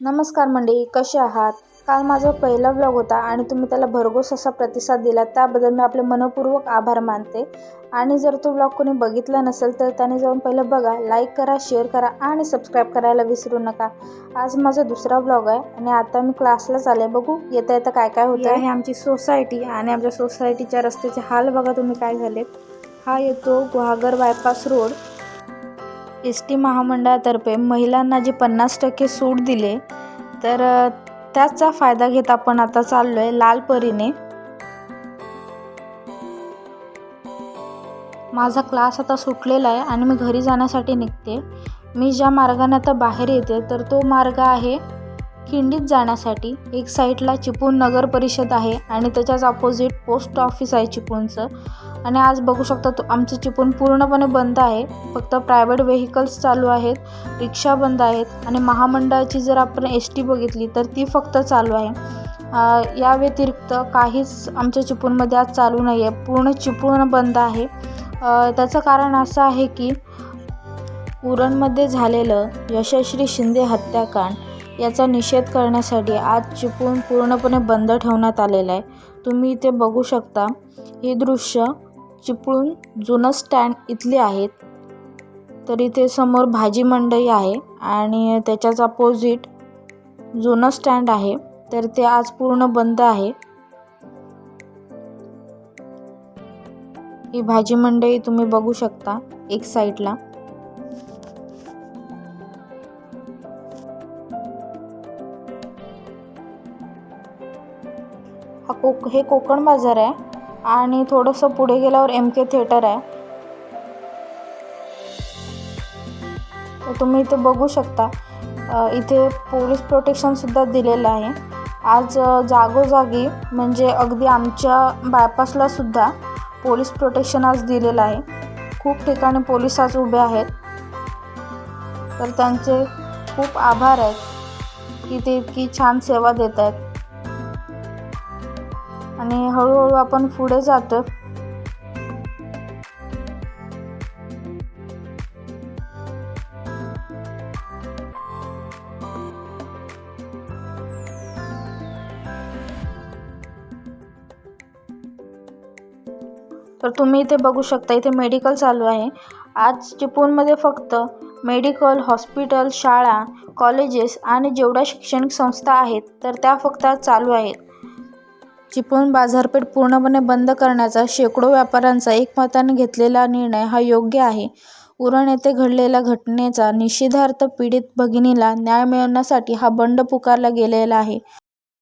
नमस्कार मंडळी कसे आहात? काल माझा पहिला ब्लॉग होता आणि तुम्ही त्याला भरघोस असा प्रतिसाद दिला. त्याबद्दल मी आपले मनपूर्वक आभार मानते. आणि जर तो ब्लॉग कोणी बघितला नसेल तर त्याने जाऊन पहिलं बघा लाईक करा शेअर करा आणि सबस्क्राईब करायला विसरू नका. आज माझा दुसरा ब्लॉग आहे आणि आता मी क्लासला चाले बघू येता येता काय काय होतं आहे आमची सोसायटी आणि आमच्या सोसायटीच्या रस्त्याचे हाल बघा तुम्ही काय झालेत. हा येतो Guhagar bypass road S T महामंडळातर्फे महिलांना जे पन्नास टक्के सूट दिले तर त्याचा फायदा घेत आपण आता चाललो आहे लाल परीने माझा क्लास आता सुटलेला आहे आणि मी घरी जाण्यासाठी निघते. मी ज्या मार्गाने आता बाहेर येते तर तो मार्ग आहे खिंडीत जाण्यासाठी एक साईडला चिपळूण नगर परिषद आहे आणि त्याच्याच अपोजिट पोस्ट ऑफिस आहे चिपळूणचं. आणि आज बघू शकता तो आमचं चिपळूण पूर्णपणे बंद आहे. फक्त प्रायव्हेट व्हेकल्स चालू आहेत रिक्षा बंद आहेत आणि महामंडळाची जर आपण एस टी बघितली तर ती फक्त चालू आहे. या व्यतिरिक्त काहीच आमच्या चिपळूणमध्ये आज चालू नाही आहे. पूर्ण चिपळूण बंद आहे. त्याचं कारण असं आहे की उरणमध्ये झालेलं यशस्वी शिंदे हत्याकांड याचा निषेध करण्यासाठी आज चिपळूण पूर्णपणे बंद ठेवण्यात आलेलं आहे. तुम्ही इथे बघू शकता हे दृश्य चिपळूण जुनं स्टँड इथले आहेत. तर इथे समोर भाजी मंडई आहे आणि त्याच्याच अपोजिट जुनं स्टँड आहे. तर ते आज पूर्ण बंद आहे. ही भाजी मंडई तुम्ही बघू शकता एक साईडला हा कोक हे कोकण बाजार आहे. आणि थोडंसं पुढे गेल्यावर एम के थिएटर आहे. तुम्ही इथे बघू शकता. इथे पोलीस प्रोटेक्शनसुद्धा दिलेलं आहे. आज जागोजागी म्हणजे अगदी आमच्या बायपासला सुद्धा पोलीस प्रोटेक्शन आज दिलेलं आहे. खूप ठिकाणी पोलीस आज उभे आहेत. तर त्यांचे खूप आभार आहेत की ते इतकी छान सेवा देत आहेत. आणि हळूहळू आपण पुढे जातो. तर तुम्ही इथे बघू शकता इथे मेडिकल चालू आहे. आज चिपळूणमध्ये फक्त मेडिकल हॉस्पिटल शाळा कॉलेजेस आणि जेवढ्या शैक्षणिक संस्था आहेत तर त्या फक्त चालू आहेत. चिपळूण बाजारपेठ पूर्णपणे बंद करण्याचा शेकडो व्यापाऱ्यांचा एकमताने घेतलेला निर्णय हा योग्य आहे. उरण येथे घडलेल्या घटनेचा निषेधार्थ पीडित भगिनीला न्याय मिळवण्यासाठी हा बंड पुकारला गेलेला आहे.